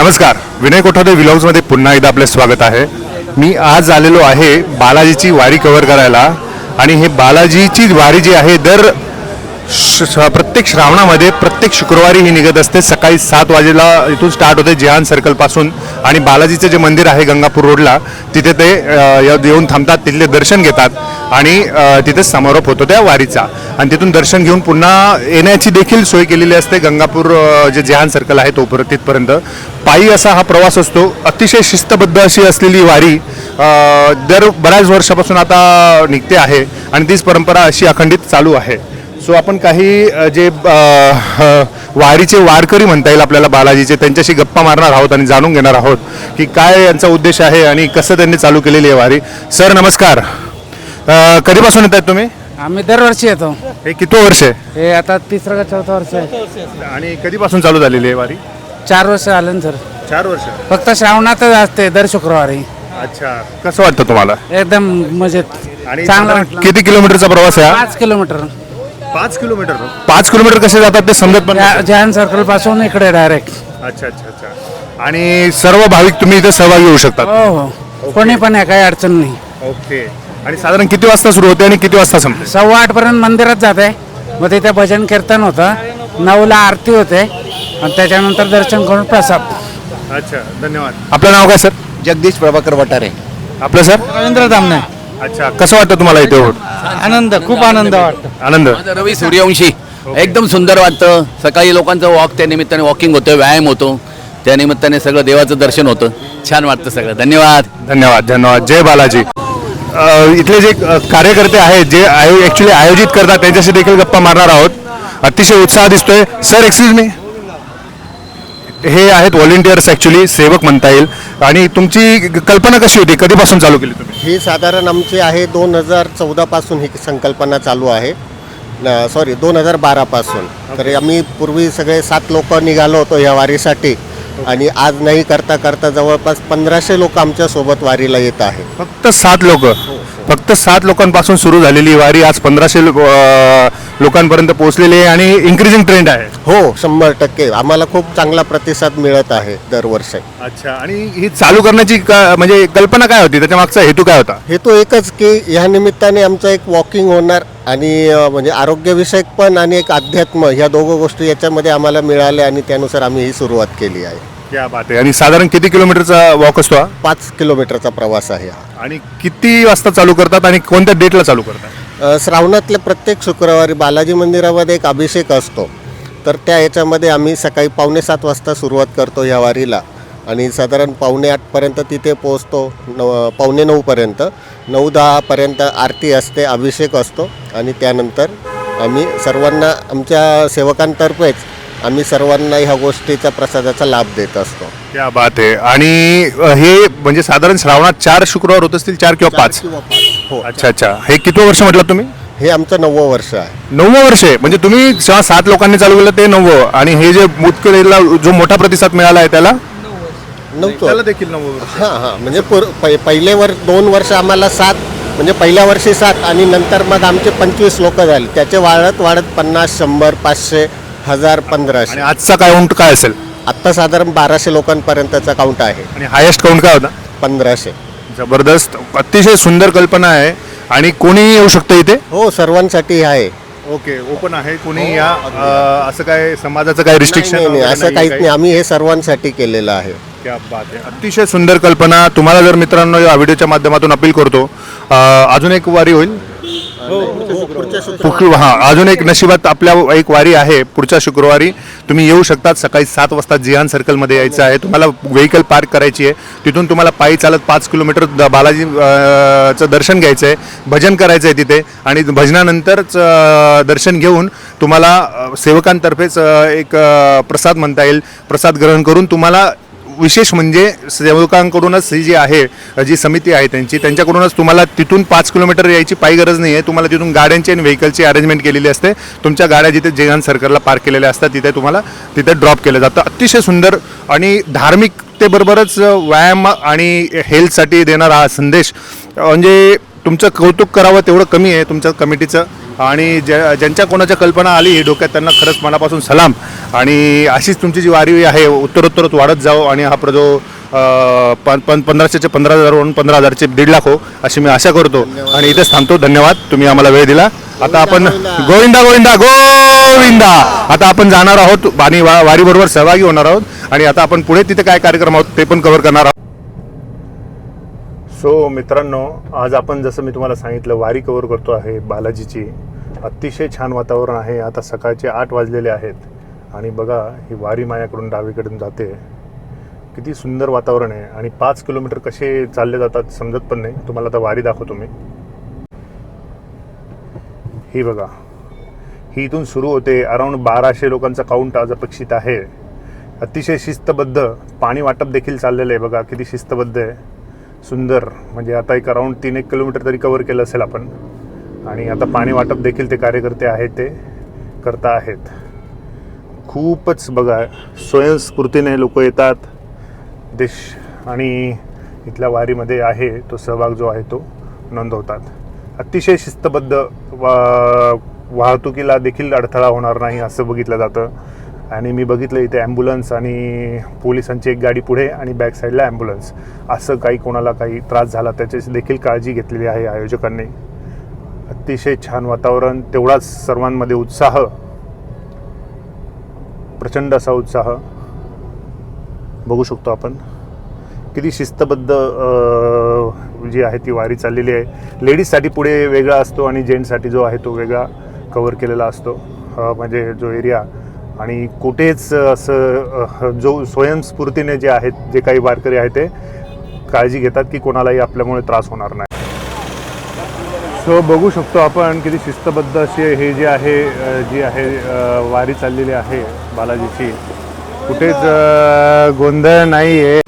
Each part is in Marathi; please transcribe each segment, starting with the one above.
नमस्कार. विनय कोठारे विलॉग्समध्ये पुन्हा एकदा आपले स्वागत आहे. मी आज आलेलो आहे बालाजीची वारी कव्हर करायला आणि हे बालाजीची वारी जी आहे दर प्रत्येक श्रावणामध्ये प्रत्येक शुक्रवारी ही निघत असते. सकाळी सात वाजेला इथून स्टार्ट होते जेहान सर्कलपासून आणि बालाजीचं जे मंदिर आहे गंगापूर रोडला तिथे ते य- येऊन थांबतात तिथले दर्शन घेतात. आणि तिथे तिथेच समारोप होतो त्या वारीचा. आणि तिथून दर्शन घेऊन पुन्हा येण्याची देखील सोय केलेली असते गंगापूर जे जेहान सर्कल आहे तो तिथपर्यंत. पायी असा हा प्रवास असतो. अतिशय शिस्तबद्ध अशी असलेली वारी दर बऱ्याच वर्षापासून आता निघते आहे. आणि तीच परंपरा अशी अखंडित चालू आहे. सो आपण काही जे वारीचे वारकरी म्हणता येईल आपल्याला बालाजीचे त्यांच्याशी गप्पा मारणार आहोत आणि जाणून घेणार आहोत की काय यांचा उद्देश आहे आणि कसं त्यांनी चालू केलेली आहे वारी. सर नमस्कार. कधीपासून येत आहेत तुम्ही? आम्ही दरवर्षी येतो. हे किती वर्ष आहे? हे आता तिसरं का चौथं वर्ष आहे. आणि कधीपासून चालू झालेली आहे वारी? चार वर्ष आलं ना सर. चार वर्ष. फक्त श्रावणातच असते दर शुक्रवारी. अच्छा. कसं वाटतं तुम्हाला? एकदम मजेत. आणि चांगलं किती किलोमीटरचा प्रवास आहे? पाच किलोमीटर. पाच किलोमीटर पाच किलोमीटर कसे जातात ते समजत पण नाही. जहान सर्कलपासून इकडे डायरेक्ट अच्छा अच्छा अच्छा. आणि सर्व भाविक तुम्ही इथे सहभागी होऊ शकतात. हो हो. कोणी पण आहे काही अडचण नाही. ओके आणि साधारण किती वाजता सुरू होते आणि किती वाजता संपते? सव्वा आठ पर्यंत मंदिरात जाते. मग तिथे भजन कीर्तन होतं. नऊला आरती होते. आणि त्याच्यानंतर दर्शन करून प्रसाद. अच्छा धन्यवाद. आपलं नाव काय सर? जगदीश प्रभाकर वटारे. आपलं सर? रवींद्र दामने अच्छा. कसं वाटतं तुम्हाला इथे होऊन? आनंद खूप आनंद वाटतो. आनंद. माझं रवी सूर्यवंशी. एकदम सुंदर वाटतं. सकाळी लोकांचं वॉक त्या निमित्ताने वॉकिंग होतं व्यायाम होतो. त्या निमित्ताने सगळं देवाचं दर्शन होतं. छान वाटतं सगळं. धन्यवाद. धन्यवाद धन्यवाद. जय बालाजी. अ, इथले जे अ, कार्यकर्ते आहेत जे आयो ॲक्च्युली आयोजित करतात त्यांच्याशी देखील गप्पा मारणार आहोत. अतिशय उत्साह दिसतोय. सर एक्सक्यूज मी हे आहेत व्हॉलेंटियर्स ॲक्च्युली सेवक म्हणता येईल. आणि तुमची कल्पना कशी होती? कधीपासून चालू केली तुम्ही? ही साधारण आमची आहे दोन हजार चौदापासून ही संकल्पना चालू आहे. सॉरी दोन हजार बारापासून तर आम्ही पूर्वी सगळे सात लोक निघालो होतो या वारीसाठी. आणि आज नाही करता करता जवळपास पंधराशे लोक आमच्यासोबत वारीला येत आहे फक्त सात लोक. फक्त सात लोकांपासून सुरू झालेली वारी आज पंधराशे लोकांपर्यंत पोहोचलेली आहे आणि इन्क्रीजिंग ट्रेंड आहे. हो शंभर टक्के. आम्हाला खूप चांगला प्रतिसाद मिळत आहे दरवर्षी. अच्छा आणि ही चालू करण्याची क- म्हणजे कल्पना काय होती? त्याच्या मागचा हेतू काय होता? हेतू एकच की ह्या निमित्ताने आमचं एक वॉकिंग होणार आणि अ, म्हणजे आरोग्यविषयक पण आणि एक अध्यात्म ह्या दोघं गोष्टी याच्यामध्ये आम्हाला मिळाल्या आणि त्यानुसार आम्ही ही सुरुवात केली आहे. क्या बात आहे. आणि साधारण किती किलोमीटरचा वॉक असतो हा? पाच किलोमीटरचा प्रवास आहे हा. आणि किती वाजता चालू करतात आणि कोणत्या डेटला चालू करतात? श्रावणातल्या प्रत्येक शुक्रवारी बालाजी मंदिरामध्ये एक अभिषेक असतो. तर त्या याच्यामध्ये आम्ही सकाळी पावणे सात वाजता सुरुवात करतो ह्या वारीला. आणि साधारण पावणे आठपर्यंत तिथे पोहोचतो नऊ पावणे नऊपर्यंत नऊ दहापर्यंत आरती असते अभिषेक असतो. आणि त्यानंतर आम्ही सर्वांना आमच्या सेवकांतर्फेच आम्ही सर्वांना ह्या गोष्टीचा प्रसादाचा लाभ देत असतो. क्या बात आहे. आणि हे म्हणजे साधारण श्रावणात चार शुक्रवार होत असतील चार किंवा पाच? किंवा पाच. हो. अच्छा. अच्छा हे किती वर्ष म्हटलं तुम्ही? हे आमचं नववं वर्ष आहे. नववं वर्ष आहे. म्हणजे तुम्ही जेव्हा सात लोकांनी चालू केलं ते नववं. आणि हे जे मुतकलेला जो मोठा प्रतिसाद मिळाला आहे त्याला? नव्हतं देखील नववं वर्ष हां हां. म्हणजे पूर पहि- पहिले वर दोन वर्ष आम्हाला सात म्हणजे पहिल्या वर्षी सात आणि नंतर मग आमचे पंचवीस लोक झाले. त्याचे वाढत वाढत पन्नास शंभर पाचशे हजार आणि पंधराशे आजचा काउंट काय असेल? आत्ता साधारण बाराशे लोकांपर्यंतचा काउंट आहे. आणि हायेस्ट काउंट काय होता? पंधराशे. जबरदस्त अतिशय सुंदर कल्पना आहे. आणि कोणी येऊ शकतं इथे? हो सर्वांसाठी आहे. ओके ओपन आहे. कोणी या अ, असं काय समाजाचं काय रिस्ट्रिक्शन नाही, नाही, असं काहीच नाही. आम्ही हे सर्वांसाठी केलेलं आहे. क्या बात आहे. अतिशय सुंदर कल्पना. तुम्हाला जर मित्रांनो या व्हिडिओच्या माध्यमातून अपील करतो अ, अजून एक वारी होईल. हो, हो, हो, पुढ- हा अजून एक नशिबात आपल्या एक वारी आहे पुढच्या शुक्रवारी. तुम्ही येऊ शकतात सकाळी सात वाजता जिहान सर्कलमध्ये यायचं आहे. तुम्हाला व्हेकल पार्क करायची आहे. तिथून तुम्हाला पायी चालत पाच किलोमीटर द- बालाजी चं दर्शन घ्यायचं आहे. भजन करायचं आहे तिथे. आणि भजनानंतरच दर्शन घेऊन तुम्हाला सेवकांतर्फेच एक प्रसाद म्हणता येईल. प्रसाद ग्रहण करून तुम्हाला विशेष म्हणजे सेवकांकडूनच ही जी आहे जी समिती आहे त्यांची त्यांच्याकडूनच तुम्हाला तिथून पाच किलोमीटर यायची पायी गरज नाही आहे तुम्हाला तिथून गाड्यांची आणि व्हेकलची अरेंजमेंट केलेली असते. तुमच्या गाड्या जिथे जेहान सर्कलला पार्क केलेल्या असतात तिथे तुम्हाला तिथे ड्रॉप केलं जातं. अतिशय सुंदर आणि धार्मिकतेबरोबरच व्यायाम आणि हेल्थसाठी देणारा हा संदेश. म्हणजे तुमचं कौतुक करावं तेवढं कमी आहे. तुमच्या कमिटीचं आणि ज्या ज्यांच्या कोणाच्या कल्पना आली डोक्यात त्यांना खरंच मनापासून सलाम. आणि अशीच तुमची जी वारी आहे उत्तरोत्तर वाढत जाओ आणि हा प्रजो जो पं पंधराशेचे पंधरा हजारवरून पंधरा हजारचे दीड लाख हो अशी मी आशा करतो. आणि इथेच थांबतो. धन्यवाद. तुम्ही आम्हाला वेळ दिला. आता आपण गोविंदा गोविंदा गोविंदा. आता आपण जाणार आहोत आणि वारीबरोबर सहभागी होणार आहोत. आणि आता आपण पुढे तिथे काय कार्यक्रम आहोत ते पण कव्हर करणार आहोत. सो मित्रांनो आज आपण जसं मी तुम्हाला सांगितलं वारी कव्हर करतो आहे बालाजीची. अतिशय छान वातावरण आहे. आता सकाळचे आठ वाजलेले आहेत. आणि बघा ही वारी मायाकडून डावीकडून जाते. किती सुंदर वातावरण आहे. आणि पाच किलोमीटर कसे चालले जातात समजत पण नाही. तुम्हाला आता वारी दाखवतो मी. ही बघा. ही इथून सुरू होते. अराऊंड बाराशे लोकांचा काउंट आज अपेक्षित आहे. अतिशय शिस्तबद्ध पाणी वाटप देखील चाललेलं आहे. बघा किती शिस्तबद्ध आहे. सुंदर. म्हणजे आता एक अराऊंड तीन एक किलोमीटर तरी कवर केलं असेल आपण. आणि आता पाणी वाटप देखील ते कार्यकर्ते आहेत ते करता आहेत. खूपच बघा स्वयंस्फूर्तीने लोक येतात. देश आणि इथल्या वारीमध्ये आहे तो सहभाग जो आहे तो नोंदवतात. अतिशय शिस्तबद्ध वा वाहतुकीला देखील अडथळा होणार नाही असं बघितलं जातं. आणि मी बघितलं इथे ॲम्ब्युलन्स आणि पोलिसांची एक गाडी पुढे आणि बॅक साईडला ॲम्ब्युलन्स असं काही कोणाला काही त्रास झाला त्याची देखील काळजी घेतलेली आहे आयोजकांनी. अतिशय छान वातावरण तेवढाच सर्वांमध्ये उत्साह. प्रचंड असा उत्साह. बघू शकतो आपण. किती शिस्तबद्ध जी आहे ती वारी चाललेली आहे. लेडीजसाठी पुढे वेगळा असतो आणि जेंट्ससाठी जो आहे तो वेगळा कवर केलेला असतो. म्हणजे जो एरिया आणि कुठेच असं जो स्वयंस्फूर्तीने जे आहेत जे काही वारकरी आहेत ते काळजी घेतात की कोणालाही आपल्यामुळे त्रास होणार नाही. सो बघू शकतो आपण किती शिस्तबद्ध अशी हे जे आहे जी आहे वारी चाललेली आहे बालाजीची. कुठेच गोंधळ नाही आहे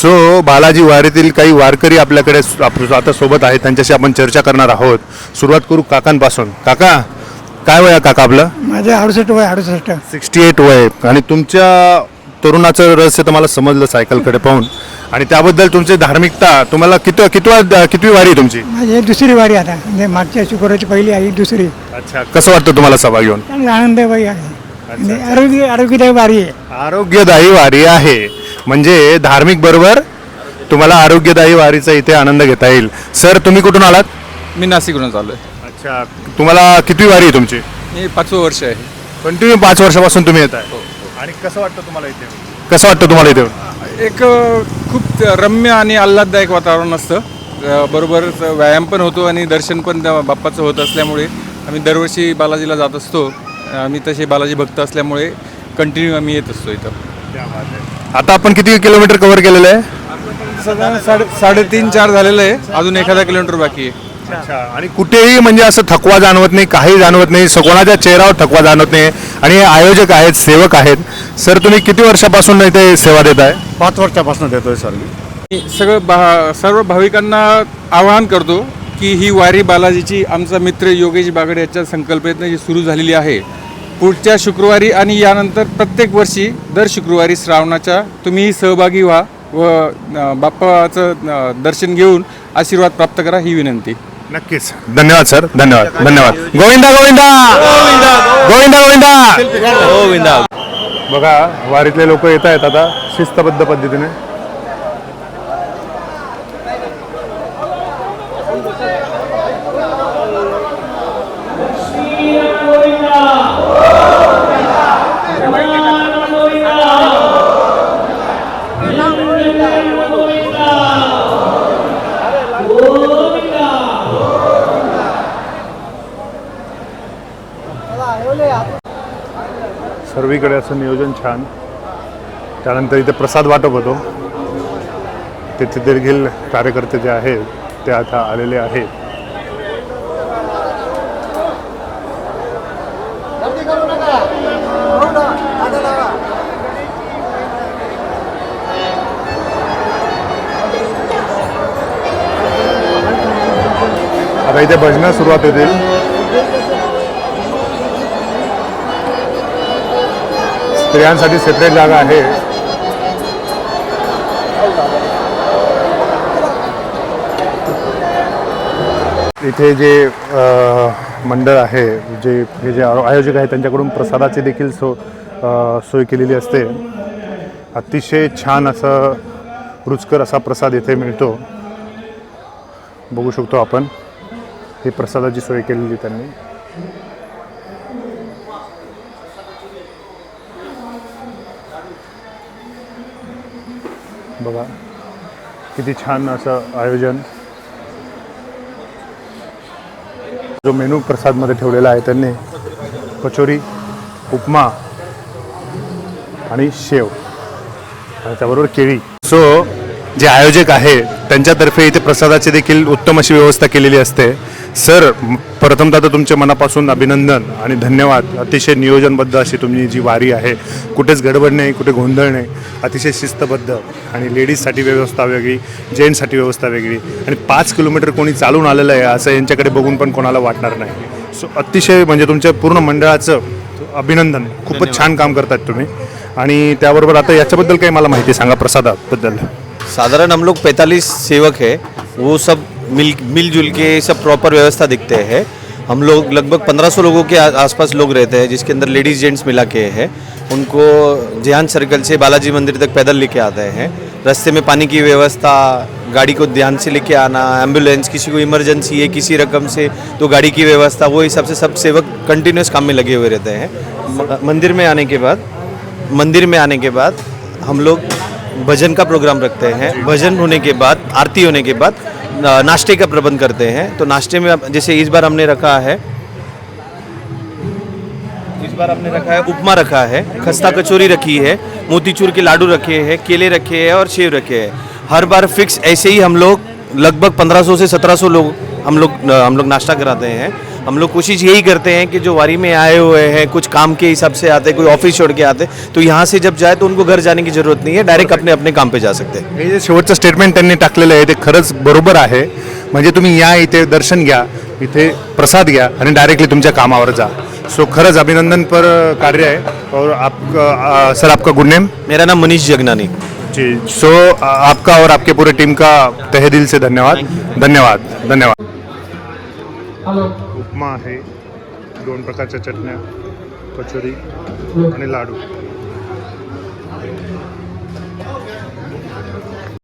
सो बालाजी वारीतील काही वारकरी आपल्याकडे आप- आता सोबत आहेत त्यांच्याशी आपण चर्चा करणार आहोत. सुरुवात करू काकांपासून. काका काय वय आहे काका आपलं? माझे अडुसष्ट वय अडुसष्ट. सिक्स्टी एट वय. आणि तुमच्या तरुणाचं रहस्य तर मला समजलं सायकलकडे पाहून. आणि त्याबद्दल तुमची धार्मिकता तुम्हाला किती कितवा कितवी वारी आहे तुमची? माझी ही दुसरी वारी आता. म्हणजे मागच्या शुक्रवारची पहिली आहे ही दुसरी. अच्छा. कसं वाटतं तुम्हाला सभा घेऊन? चांगली आनंददायी आहे. म्हणजे आरोग्य आरोग्यदायी वारी आहे. आरोग्यदायी वारी आहे. म्हणजे धार्मिक बरोबर तुम्हाला आरोग्यदायी वारीचा इथे आनंद घेता येईल. सर तुम्ही कुठून आलात? मी नाशिकवरून चालू आहे अच्छा. तुम्हाला कितवी वारी आहे तुमची? मी पाचवं वर्ष आहे. कंटिन्यू पाच वर्षापासून तुम्ही येत आहे. आणि कसं वाटतं तुम्हाला इथे कसं वाटतं तुम्हाला इथे येऊन? एक अ, खूप रम्य आणि आल्हाददायक वातावरण असतं. अ, बरोबरच व्यायाम पण होतो आणि दर्शन पण त्या बाप्पाचं होत असल्यामुळे आम्ही दरवर्षी बालाजीला जात असतो. आम्ही तसे बालाजी भक्त असल्यामुळे कंटिन्यू आम्ही येत असतो इथं. आता आपण किती किलोमीटर कव्हर केलेलं आहे? साधारण साडे साडेतीन चार झालेलं आहे. अजून एखादा किलोमीटर बाकी आहे. अच्छा. आणि कुठेही म्हणजे असं थकवा जाणवत नाही काही जाणवत नाही स- कोणाच्या चेहऱ्यावर थकवा जाणवत नाही. आणि हे आयोजक आहेत सेवक आहेत. सर तुम्ही किती वर्षापासून इथे सेवा देत आहे पाच वर्षापासून देतोय सर मी. मी सगळं भा सर्व भाविकांना आवाहन करतो की ही वारी बालाजीची आमचा मित्र योगेश बागडे याच्या संकल्पनेतनं जी सुरू झालेली आहे. पुढच्या शुक्रवारी आणि यानंतर प्रत्येक वर्षी दर शुक्रवारी श्रावणाच्या तुम्हीही सहभागी व्हा व अ, बाप्पाचं अ, दर्शन घेऊन आशीर्वाद प्राप्त करा ही विनंती. नक्कीच. धन्यवाद सर. धन्यवाद. धन्यवाद. गोविंदा गोविंदा! गोविंदा गोविंदा! बघा वारीतले लोक येत आहेत आता शिस्तबद्ध पद्धतीने. सर्वीकडे असं नियोजन छान. त्यानंतर इथे प्रसाद वाटप होतो. तिथे देखील कार्यकर्ते जे आहेत ते आता आलेले आहेत. आता इथे भजनं सुरुवात होतील. स्त्रियांसाठी सेपरेट जागा आहे. इथे जे मंडळ आहे जे हे जे आयोजक आहे त्यांच्याकडून प्रसादाची देखील सो सोय केलेली असते. अतिशय छान असं रुचकर असा प्रसाद इथे मिळतो. बघू शकतो आपण. ही प्रसादाची सोय केलेली त्यांनी. बघा. किती छान असं आयोजन. जो मेनू प्रसादमध्ये ठेवलेला आहे त्यांनी कचोरी उपमा आणि शेव. आणि त्याबरोबर केळी. सो जे आयोजक आहे त्यांच्यातर्फे इथे प्रसादाची देखील उत्तम अशी व्यवस्था केलेली असते. सर प्रथमतः तर तुमच्या मनापासून अभिनंदन आणि धन्यवाद. अतिशय नियोजनबद्ध अशी तुमची जी वारी आहे कुठेच गडबड नाही कुठे गोंधळ नाही अतिशय शिस्तबद्ध आणि लेडीजसाठी व्यवस्था वेगळी जेंट्ससाठी व्यवस्था वेगळी आणि पाच किलोमीटर कोणी चालून आलेलं आहे असं यांच्याकडे बघून पण कोणाला वाटणार नाही. सो अतिशय म्हणजे तुमच्या पूर्ण मंडळाचं अभिनंदन. खूपच छान काम करतात तुम्ही. आणि त्याबरोबर आता याच्याबद्दल काही मला माहिती सांगा प्रसादाबद्दल. साधारण हम लोग 45 सेवक है, वो सब मिल मिलजुल के सब प्रॉपर व्यवस्था दिखते हैं। हम लोग लगभग 1500 लोगों के आसपास लोग रहते हैं, जिसके अंदर लेडीज़ जेंट्स मिला के हैं। उनको जेहान सर्कल से बालाजी मंदिर तक पैदल लेके आते हैं। रास्ते में पानी की व्यवस्था, गाड़ी को ध्यान से लेके आना एंबुलेंस किसी को इमरजेंसी है, किसी रकम से तो गाड़ी की व्यवस्था, वो हिसाब से सब सेवक कंटिन्यूस काम में लगे हुए रहते हैं। मंदिर में आने के बाद, मंदिर में आने के बाद हम लोग भजन का प्रोग्राम रखते हैं। भजन होने के बाद, आरती होने के बाद नाश्ते का प्रबंध करते हैं। तो नाश्ते में जैसे इस बार हमने रखा है, इस बार हमने रखा है उपमा रखा है, खस्ता कचौरी रखी है, मोतीचूर के लाडू रखे हैं, केले रखे हैं और सेव रखे हैं। हर बार फिक्स ऐसे ही हम लोग लगभग 1500 से 1700 लोग हम लोग हम लोग नाश्ता कराते हैं। हम लोग कोशिश यही करते हैं कि जो वारी में आए हुए हैं कुछ काम के हिसाब से आते हैं कोई ऑफ़िस छोड़ के आते तो यहाँ से जब जाए तो उनको घर जाने की ज़रूरत नहीं है डायरेक्ट अपने अपने काम पे जा सकते हैं। हे जे शेवटचं स्टेटमेंट त्यांनी टाकलेलं आहे ते खरंच बरोबर आहे. म्हणजे तुम्ही या इथे दर्शन घ्या इथे प्रसाद घ्या आणि डायरेक्टली तुमच्या कामावर जा. सो खरंच अभिनंदन पर कार्य है और आपका सर आपका गुड नेम मेरा नाम मनीष जगनानी। जी सो आपका और आपके पूरे टीम का तहे दिल से धन्यवाद. धन्यवाद धन्यवाद. उपमा आहे. दोन प्रकारच्या चटण्या कचोरी आणि लाडू.